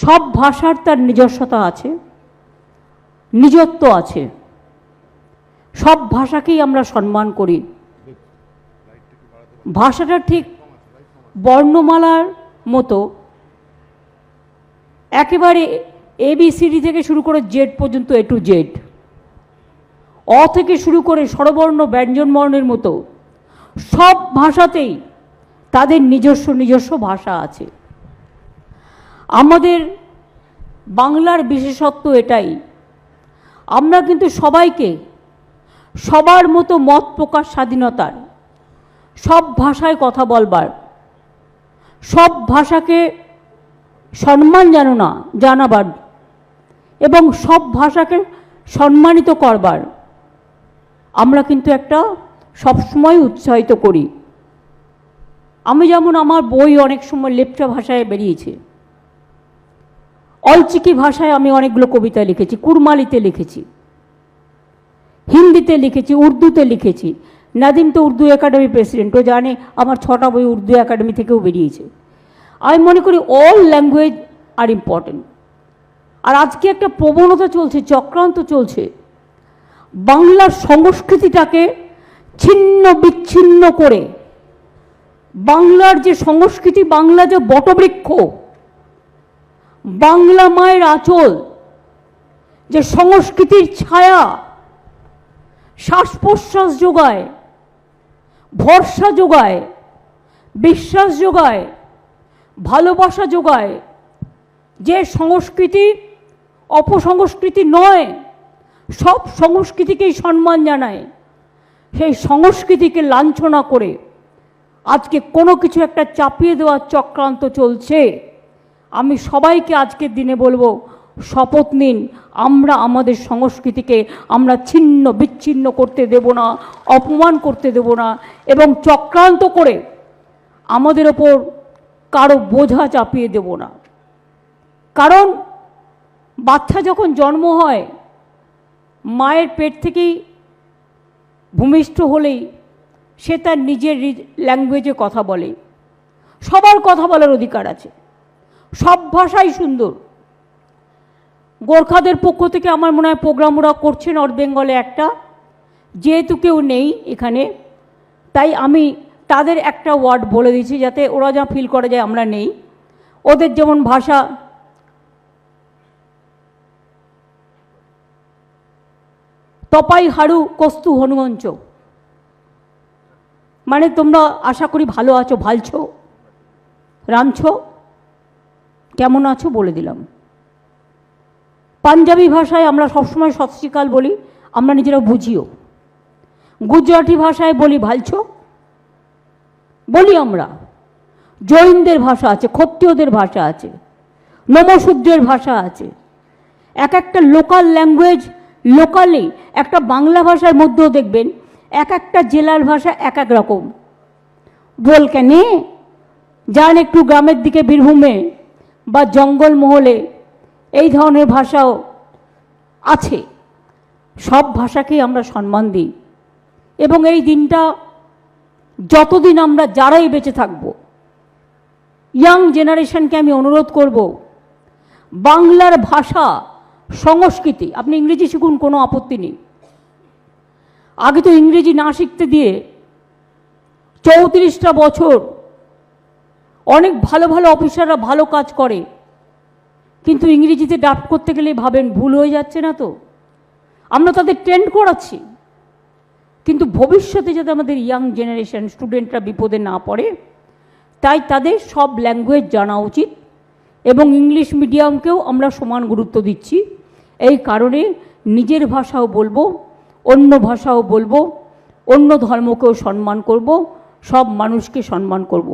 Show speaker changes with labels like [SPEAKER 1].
[SPEAKER 1] সব ভাষার তার নিজস্বতা আছে, নিজত্ব আছে। সব ভাষাকেই আমরা সম্মান করি। ভাষাটা ঠিক বর্ণমালার মতো। একেবারে এবিসিডি থেকে শুরু করে জেড পর্যন্ত এ টু জেড অ থেকে শুরু করে স্বরবর্ণ, ব্যঞ্জনবর্ণের মতো। সব ভাষাতেই তাদের নিজস্ব নিজস্ব ভাষা আছে। আমাদের বাংলার বিশেষত্ব এটাই। আমরা কিন্তু সবাইকে সবার মতো মত প্রকাশ স্বাধীনতার, সব ভাষায় কথা বলবার, সব ভাষাকে সম্মান জানো না, জানাবার এবং সব ভাষাকে সম্মানিত করবার। আমরা কিন্তু একটা সবসময় উৎসাহিত করি। আমি যেমন আমার বই অনেক সময় লেপচা ভাষায় বেরিয়েছে। অলচিকি ভাষায় আমি অনেকগুলো কবিতা লিখেছি, কুরমালিতে লিখেছি, হিন্দিতে লিখেছি, উর্দুতে লিখেছি। নাদিম তো উর্দু একাডেমি প্রেসিডেন্ট, ও জানে আমার ছটা বই উর্দু একাডেমি থেকেও বেরিয়েছে। আমি মনে করি অল ল্যাঙ্গুয়েজ আর ইম্পর্টেন্ট আর আজকে একটা প্রবণতা চলছে, চক্রান্ত চলছে। বাংলার সংস্কৃতিটাকে ছিন্ন বিচ্ছিন্ন করে, বাংলার যে সংস্কৃতি, বাংলা যে বটবৃক্ষ বাংলা মায়ের আঁচল, যে সংস্কৃতির ছায়া শ্বাস প্রশ্বাস যোগায়, ভরসা যোগায়, বিশ্বাস যোগায়, ভালোবাসা যোগায়, যে সংস্কৃতি অপসংস্কৃতি নয়, সব সংস্কৃতিকেই সম্মান জানায়, সেই সংস্কৃতিকে লাঞ্ছনা করে আজকে কোনো কিছু একটা চাপিয়ে দেওয়ার চক্রান্ত চলছে। আমি সবাইকে আজকের দিনে বলব, শপথ নিন। আমরা আমাদের সংস্কৃতিকে আমরা ছিন্ন বিচ্ছিন্ন করতে দেব না, অপমান করতে দেব না এবং চক্রান্ত করে আমাদের ওপর কারও বোঝা চাপিয়ে দেব না। কারণ বাচ্চা যখন জন্ম হয়, মায়ের পেট থেকেই ভূমিষ্ঠ হলেই সে তার নিজের ল্যাঙ্গুয়েজে কথা বলে। সবার কথা বলার অধিকার আছে। সব ভাষাই সুন্দর। গোর্খাদের পক্ষ থেকে আমার মনে হয় প্রোগ্রাম ওরা করছে নর্থ বেঙ্গলে একটা। যেহেতু কেউ নেই এখানে, তাই আমি তাদের একটা ওয়ার্ড বলে দিচ্ছি যাতে ওরা যা ফিল করে যায় আমরা নেই। ওদের যেমন ভাষা তপাই হাড়ু কস্তু হনুমঞ্চ। মানে তোমরা আশা করি ভালো আছো, ভালছো রাঁধছো কেমন আছো বলে দিলাম। পাঞ্জাবি ভাষায় আমরা সবসময় সত শ্রীকাল বলি, আমরা নিজেরা বুঝিও। গুজরাটি ভাষায় বলি ভালছো? বলি আমরা। জৈনদের ভাষা আছে ক্ষত্রিয়দের ভাষা আছে নমশূদ্রের ভাষা আছে। এক একটা লোকাল ল্যাঙ্গুয়েজ, লোকালি একটা বাংলা ভাষার মধ্যেও দেখবেন, এক একটা জেলার ভাষা এক এক রকম। বল কেনে যান একটু গ্রামের দিকে বীরভূমে। বা জঙ্গলমহলে এই ধরনের ভাষাও আছে। সব ভাষাকেই আমরা সম্মান দিই। এবং এই দিনটা যতদিন আমরা যারাই বেঁচে থাকব ইয়াং জেনারেশনকে আমি অনুরোধ করব, বাংলার ভাষা, সংস্কৃতি, আপনি ইংরেজি শিখুন, কোনো আপত্তি নেই। আগে তো ইংরেজি না শিখতে দিয়ে চৌত্রিশটা বছর অনেক ভালো ভালো অফিসাররা ভালো কাজ করে। কিন্তু ইংরেজিতে ডাফ করতে গেলে ভাবেন ভুল হয়ে যাচ্ছে না তো? আমরা তাদের ট্রেন্ড করাচ্ছি। কিন্তু ভবিষ্যতে যাতে আমাদের ইয়াং জেনারেশন স্টুডেন্টরা বিপদে না পড়ে, তাই তাদের সব ল্যাঙ্গুয়েজ জানা উচিত এবং ইংলিশ মিডিয়ামকেও আমরা সমান গুরুত্ব দিচ্ছি। এই কারণে নিজের ভাষাও বলব, অন্য ভাষাও বলব, অন্য ধর্মকেও সম্মান করব, সব মানুষকে সম্মান করব।